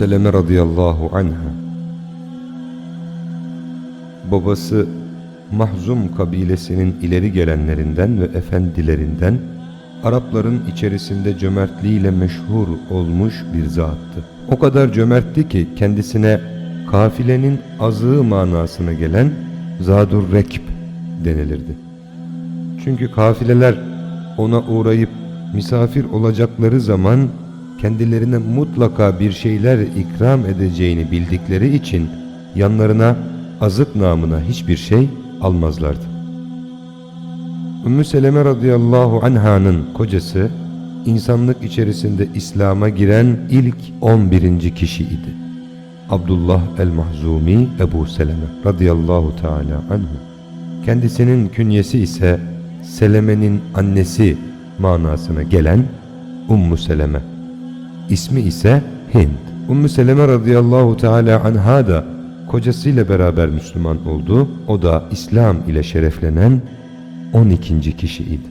Seleme radıyallahu anha Babası Mahzum kabilesinin ileri gelenlerinden ve efendilerinden Arapların içerisinde cömertliğiyle meşhur olmuş bir zattı. O kadar cömertti ki kendisine kafilenin azığı manasına gelen Zadur Rekb denilirdi. Çünkü kafileler ona uğrayıp misafir olacakları zaman kendilerine mutlaka bir şeyler ikram edeceğini bildikleri için yanlarına azık namına hiçbir şey almazlardı. Ümmü Seleme radıyallahu anh'ın kocası insanlık içerisinde İslam'a giren ilk 11. kişi idi. Abdullah el-Mahzumi Ebu Seleme radıyallahu teala anhu. Kendisinin künyesi ise Seleme'nin annesi manasına gelen Ummu Seleme. İsmi ise Hind. Ummu Seleme radıyallahu teala anha da kocasıyla beraber Müslüman oldu. O da İslam ile şereflenen 12. kişiydi.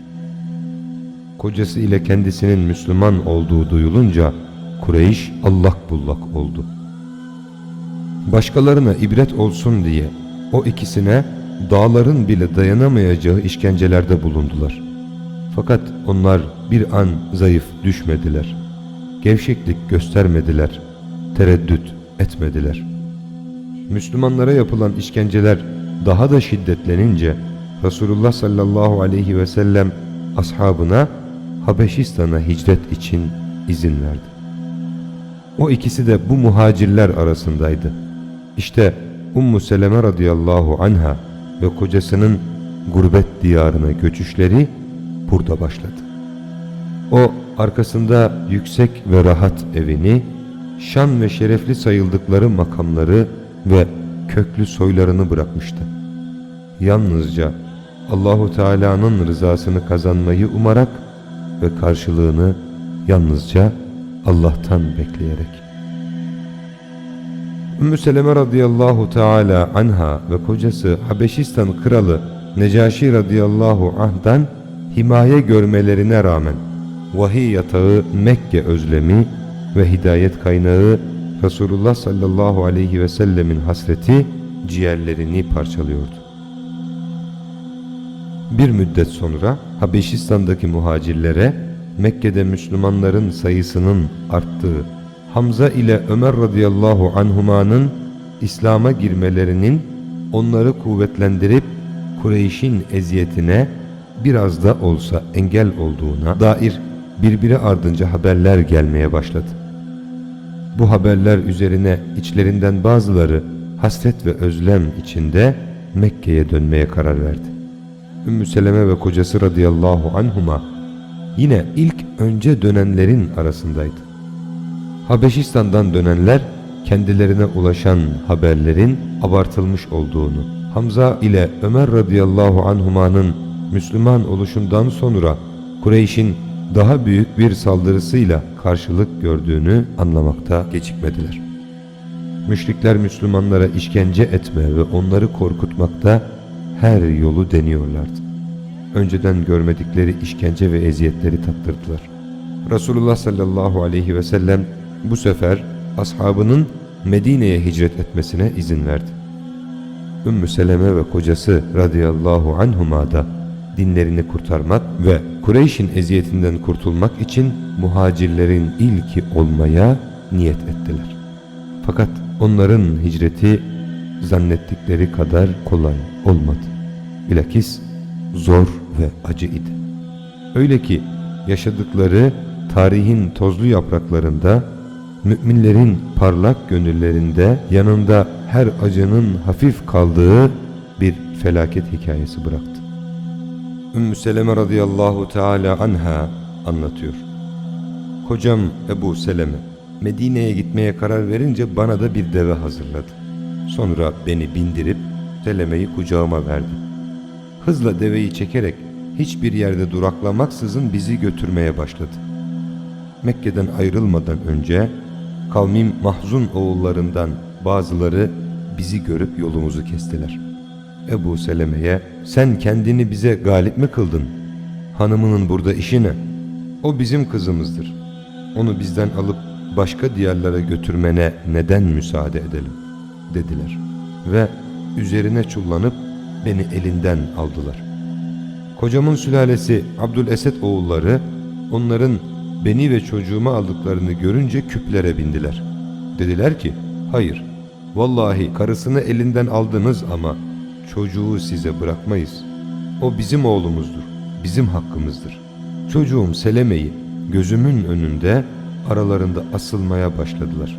Kocası ile kendisinin Müslüman olduğu duyulunca Kureyş allak bullak oldu. Başkalarına ibret olsun diye o ikisine dağların bile dayanamayacağı işkencelerde bulundular. Fakat onlar bir an zayıf düşmediler. Gevşeklik göstermediler. Tereddüt etmediler. Müslümanlara yapılan işkenceler daha da şiddetlenince Resulullah sallallahu aleyhi ve sellem ashabına Habeşistan'a hicret için izin verdi. O ikisi de bu muhacirler arasındaydı. İşte Ummu Seleme radıyallahu anha ve kocasının gurbet diyarına göçüşleri burada başladı. O arkasında yüksek ve rahat evini, şan ve şerefli sayıldıkları makamları ve köklü soylarını bırakmıştı. Yalnızca Allahu Teala'nın rızasını kazanmayı umarak ve karşılığını yalnızca Allah'tan bekleyerek. Ümmü Seleme radıyallahu teala anha ve kocası Habeşistan kralı Necaşi radıyallahu anh'dan himaye görmelerine rağmen vahiy yatağı Mekke özlemi ve hidayet kaynağı Resulullah sallallahu aleyhi ve sellemin hasreti ciğerlerini parçalıyordu. Bir müddet sonra Habeşistan'daki muhacirlere Mekke'de Müslümanların sayısının arttığı Hamza ile Ömer radıyallahu anhumanın İslam'a girmelerinin onları kuvvetlendirip Kureyş'in eziyetine biraz da olsa engel olduğuna dair birbiri ardınca haberler gelmeye başladı. Bu haberler üzerine içlerinden bazıları hasret ve özlem içinde Mekke'ye dönmeye karar verdi. Ümmü Seleme ve kocası radıyallahu anhuma yine ilk önce dönenlerin arasındaydı. Habeşistan'dan dönenler kendilerine ulaşan haberlerin abartılmış olduğunu, Hamza ile Ömer radıyallahu anhumanın Müslüman oluşundan sonra Kureyş'in daha büyük bir saldırısıyla karşılık gördüğünü anlamakta gecikmediler. Müşrikler Müslümanlara işkence etme ve onları korkutmakta her yolu deniyorlardı. Önceden görmedikleri işkence ve eziyetleri tattırdılar. Resulullah sallallahu aleyhi ve sellem bu sefer ashabının Medine'ye hicret etmesine izin verdi. Ümmü Seleme ve kocası radıyallahu anhuma da dinlerini kurtarmak ve Kureyş'in eziyetinden kurtulmak için muhacirlerin ilki olmaya niyet ettiler. Fakat onların hicreti zannettikleri kadar kolay olmadı. Bilakis zor ve acı idi. Öyle ki yaşadıkları tarihin tozlu yapraklarında müminlerin parlak gönüllerinde yanında her acının hafif kaldığı bir felaket hikayesi bıraktı. Ümmü Seleme radıyallahu teala anha anlatıyor. Kocam Ebu Seleme Medine'ye gitmeye karar verince bana da bir deve hazırladı. Sonra beni bindirip Seleme'yi kucağıma verdi. Hızla deveyi çekerek hiçbir yerde duraklamaksızın bizi götürmeye başladı. Mekke'den ayrılmadan önce kavmim Mahzun oğullarından bazıları bizi görüp yolumuzu kestiler. Ebu Seleme'ye sen kendini bize galip mi kıldın? Hanımının burada işi ne? O bizim kızımızdır. Onu bizden alıp başka diyarlara götürmene neden müsaade edelim dediler. Ve üzerine çullanıp beni elinden aldılar. Kocamın sülalesi Abdülesed oğulları onların beni ve çocuğumu aldıklarını görünce küplere bindiler. Dediler ki hayır vallahi karısını elinden aldınız ama çocuğu size bırakmayız. O bizim oğlumuzdur, bizim hakkımızdır. Çocuğum Seleme'yi gözümün önünde aralarında asılmaya başladılar.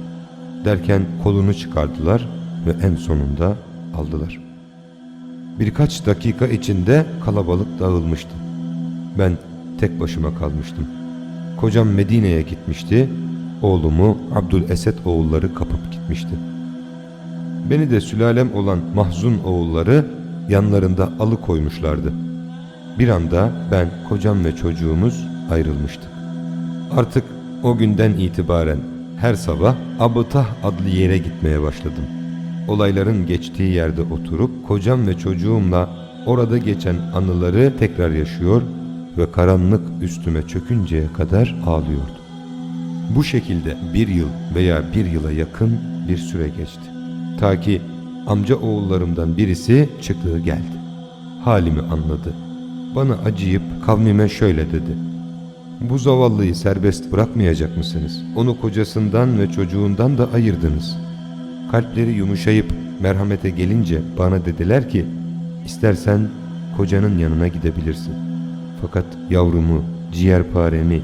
Derken kolunu çıkardılar ve en sonunda aldılar. Birkaç dakika içinde kalabalık dağılmıştı. Ben tek başıma kalmıştım. Kocam Medine'ye gitmişti, oğlumu Abdülesed oğulları kapıp gitmişti. Beni de sülalem olan Mahzun oğulları yanlarında alıkoymuşlardı. Bir anda ben, kocam ve çocuğumuz ayrılmıştık. Artık o günden itibaren her sabah Abıtah adlı yere gitmeye başladım. Olayların geçtiği yerde oturup kocam ve çocuğumla orada geçen anıları tekrar yaşıyor ve karanlık üstüme çökünceye kadar ağlıyordum. Bu şekilde bir yıl veya bir yıla yakın bir süre geçti. Ta ki amca oğullarımdan birisi çıktığı geldi. Halimi anladı. Bana acıyıp kavmime şöyle dedi. Bu zavallıyı serbest bırakmayacak mısınız? Onu kocasından ve çocuğundan da ayırdınız. Kalpleri yumuşayıp merhamete gelince bana dediler ki, istersen kocanın yanına gidebilirsin. Fakat yavrumu, ciğerparemi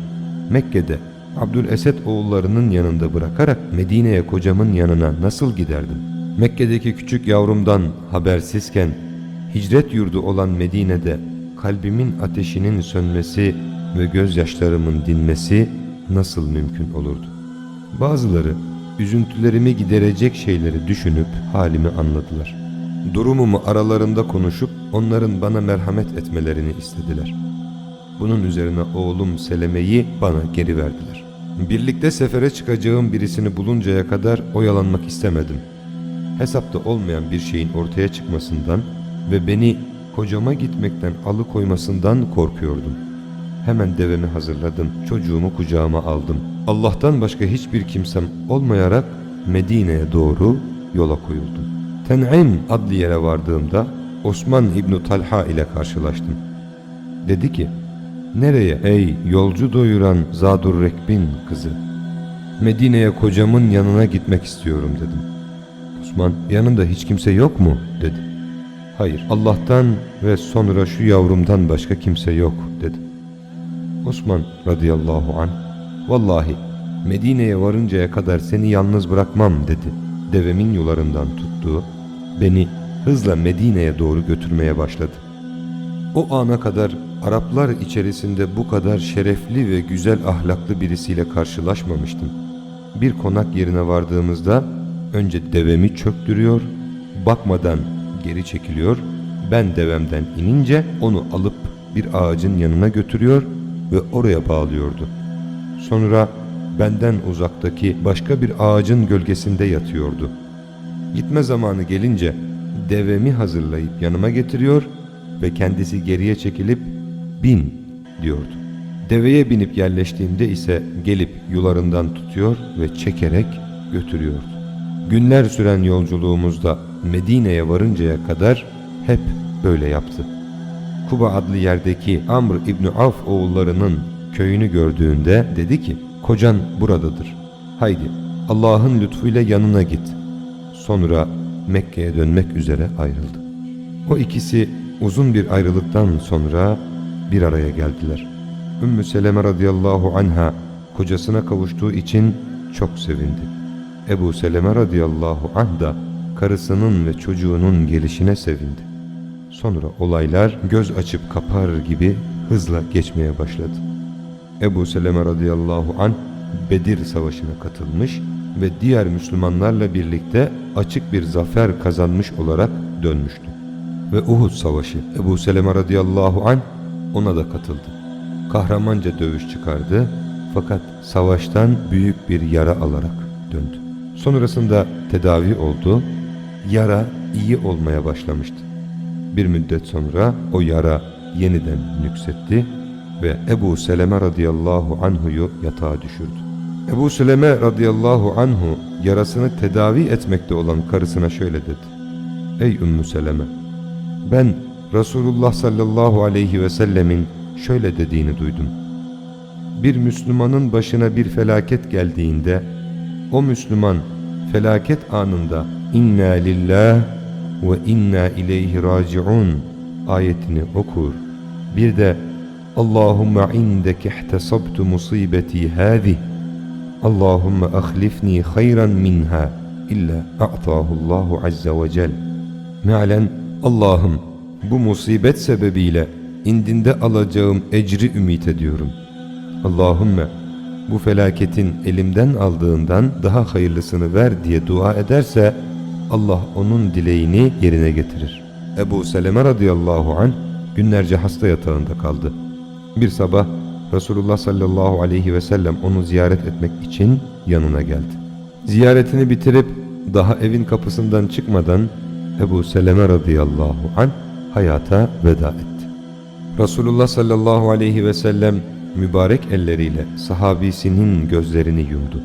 Mekke'de Abdülesed oğullarının yanında bırakarak Medine'ye kocamın yanına nasıl giderdim? Mekke'deki küçük yavrumdan habersizken hicret yurdu olan Medine'de kalbimin ateşinin sönmesi ve gözyaşlarımın dinmesi nasıl mümkün olurdu? Bazıları üzüntülerimi giderecek şeyleri düşünüp halimi anladılar. Durumumu aralarında konuşup onların bana merhamet etmelerini istediler. Bunun üzerine oğlum Seleme'yi bana geri verdiler. Birlikte sefere çıkacağım birisini buluncaya kadar oyalanmak istemedim. Hesapta olmayan bir şeyin ortaya çıkmasından ve beni kocama gitmekten alıkoymasından korkuyordum. Hemen devemi hazırladım, çocuğumu kucağıma aldım. Allah'tan başka hiçbir kimsem olmayarak Medine'ye doğru yola koyuldum. Ten'im adlı yere vardığımda Osman İbni Talha ile karşılaştım. Dedi ki, Nereye ey yolcu doyuran Zadur Rekbin kızı? Medine'ye kocamın yanına gitmek istiyorum dedim. Osman yanında hiç kimse yok mu dedi. Hayır Allah'tan ve sonra şu yavrumdan başka kimse yok dedi. Osman radıyallahu anh vallahi Medine'ye varıncaya kadar seni yalnız bırakmam dedi. Devemin yularından tuttu, beni hızla Medine'ye doğru götürmeye başladı. O ana kadar Araplar içerisinde bu kadar şerefli ve güzel ahlaklı birisiyle karşılaşmamıştım. Bir konak yerine vardığımızda önce devemi çöktürüyor, bakmadan geri çekiliyor, ben devemden inince onu alıp bir ağacın yanına götürüyor ve oraya bağlıyordu. Sonra benden uzaktaki başka bir ağacın gölgesinde yatıyordu. Gitme zamanı gelince devemi hazırlayıp yanıma getiriyor ve kendisi geriye çekilip bin diyordu. Deveye binip yerleştiğimde ise gelip yularından tutuyor ve çekerek götürüyordu. Günler süren yolculuğumuzda Medine'ye varıncaya kadar hep böyle yaptı. Kuba adlı yerdeki Amr İbni Avf oğullarının köyünü gördüğünde dedi ki, kocan buradadır. Haydi Allah'ın lütfuyla yanına git. Sonra Mekke'ye dönmek üzere ayrıldı. O ikisi uzun bir ayrılıktan sonra bir araya geldiler. Ümmü Seleme radıyallahu anha kocasına kavuştuğu için çok sevindi. Ebu Seleme radıyallahu anh da karısının ve çocuğunun gelişine sevindi. Sonra olaylar göz açıp kapar gibi hızla geçmeye başladı. Ebu Seleme radıyallahu anh Bedir Savaşı'na katılmış ve diğer Müslümanlarla birlikte açık bir zafer kazanmış olarak dönmüştü. Ve Uhud Savaşı Ebu Seleme radıyallahu anh ona da katıldı. Kahramanca dövüş çıkardı fakat savaştan büyük bir yara alarak döndü. Sonrasında tedavi oldu, yara iyi olmaya başlamıştı. Bir müddet sonra o yara yeniden nüksetti ve Ebu Seleme radıyallahu anhuyu yatağa düşürdü. Ebu Süleme radıyallahu anhu yarasını tedavi etmekte olan karısına şöyle dedi. Ey Ümmü Seleme! Ben Resulullah sallallahu aleyhi ve sellemin şöyle dediğini duydum. Bir Müslümanın başına bir felaket geldiğinde o Müslüman felaket anında inna lillah ve inna ileyhi raciun ayetini okur. Bir de Allahümme indeke ihtesabtu musibeti hâzih Allahümme ahlifni hayran minha illa a'tahullahu azze ve cel. Mealen Allah'ım bu musibet sebebiyle indinde alacağım ecri ümit ediyorum. Allahümme bu felaketin elimden aldığından daha hayırlısını ver diye dua ederse Allah onun dileğini yerine getirir. Ebu Seleme radıyallahu anh günlerce hasta yatağında kaldı. Bir sabah Resulullah sallallahu aleyhi ve sellem onu ziyaret etmek için yanına geldi. Ziyaretini bitirip daha evin kapısından çıkmadan Ebu Seleme radıyallahu anh hayata veda etti. Resulullah sallallahu aleyhi ve sellem mübarek elleriyle sahabisinin gözlerini yumdu.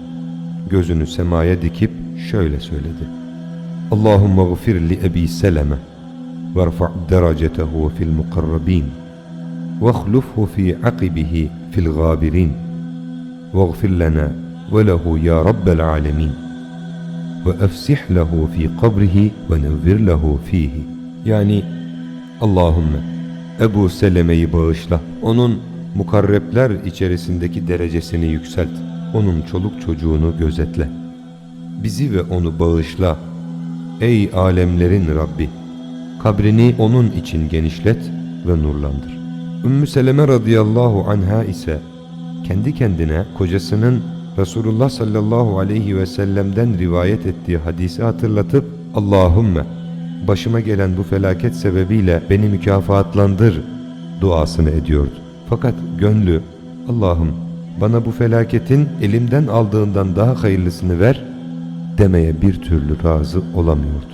Gözünü semaya dikip şöyle söyledi. Allahümme gfir li Ebi Seleme وارفع درجته في المقربين واخلفه في عقبه في الغابرين واغفر لنا وله يا رب العالمين وأفسح له في قبره ونوّر له فيه Yani Allahümme Ebu Seleme'yi bağışla. Onun mukarrepler içerisindeki derecesini yükselt. Onun çoluk çocuğunu gözetle. Bizi ve onu bağışla. Ey alemlerin Rabbi! Kabrini onun için genişlet ve nurlandır. Ümmü Seleme radıyallahu anha ise kendi kendine kocasının Resulullah sallallahu aleyhi ve sellem'den rivayet ettiği hadisi hatırlatıp Allahümme başıma gelen bu felaket sebebiyle beni mükafatlandır duasını ediyordu. Fakat gönlü Allah'ım bana bu felaketin elimden aldığından daha hayırlısını ver demeye bir türlü razı olamıyordu.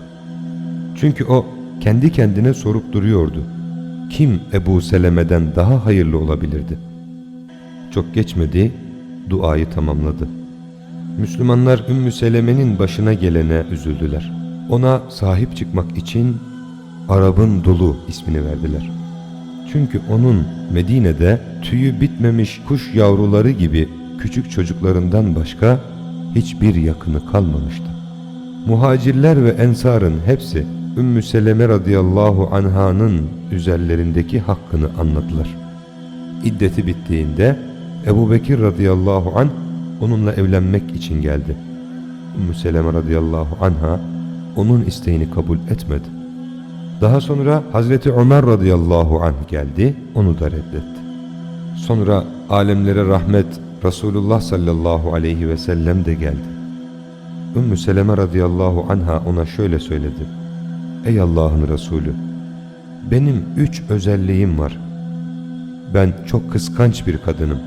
Çünkü o kendi kendine sorup duruyordu. Kim Ebu Seleme'den daha hayırlı olabilirdi? Çok geçmedi, duayı tamamladı. Müslümanlar Ümmü Seleme'nin başına gelene üzüldüler. Ona sahip çıkmak için Arap'ın dolu ismini verdiler. Çünkü onun Medine'de tüyü bitmemiş kuş yavruları gibi küçük çocuklarından başka hiçbir yakını kalmamıştı. Muhacirler ve ensarın hepsi Ümmü Seleme radıyallahu anhanın üzerlerindeki hakkını anladılar. İddeti bittiğinde Ebu Bekir radıyallahu anh onunla evlenmek için geldi. Ümmü Seleme radıyallahu anha onun isteğini kabul etmedi. Daha sonra Hazreti Ömer radıyallahu anh geldi, onu da reddetti. Sonra alemlere rahmet Resulullah sallallahu aleyhi ve sellem de geldi. Ümmü Seleme radıyallahu anha ona şöyle söyledi. Ey Allah'ın Resulü! Benim üç özelliğim var. Ben çok kıskanç bir kadınım.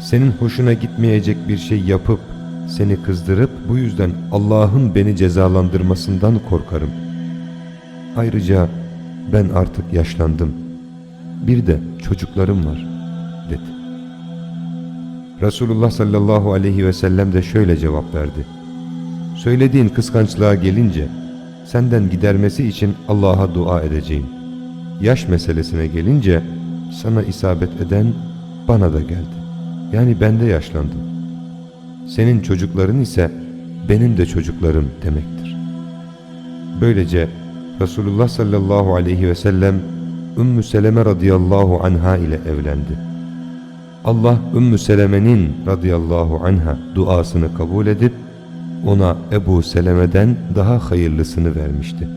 Senin hoşuna gitmeyecek bir şey yapıp seni kızdırıp bu yüzden Allah'ın beni cezalandırmasından korkarım. Ayrıca ben artık yaşlandım. Bir de çocuklarım var dedi. Resulullah sallallahu aleyhi ve sellem de şöyle cevap verdi. Söylediğin kıskançlığa gelince senden gidermesi için Allah'a dua edeceğim. Yaş meselesine gelince sana isabet eden bana da geldi. Yani ben de yaşlandım. Senin çocukların ise benim de çocuklarım demektir. Böylece Resulullah sallallahu aleyhi ve sellem Ümmü Seleme radıyallahu anha ile evlendi. Allah Ümmü Seleme'nin radıyallahu anha duasını kabul edip ona Ebu Seleme'den daha hayırlısını vermişti.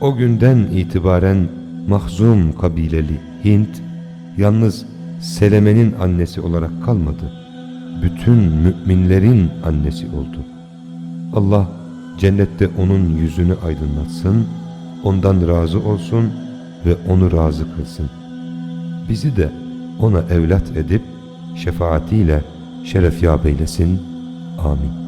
O günden itibaren Mahzum kabileli Hint yalnız Seleme'nin annesi olarak kalmadı. Bütün müminlerin annesi oldu. Allah cennette onun yüzünü aydınlatsın, ondan razı olsun ve onu razı kılsın. Bizi de ona evlat edip şefaatiyle şeref yap eylesin. Amin.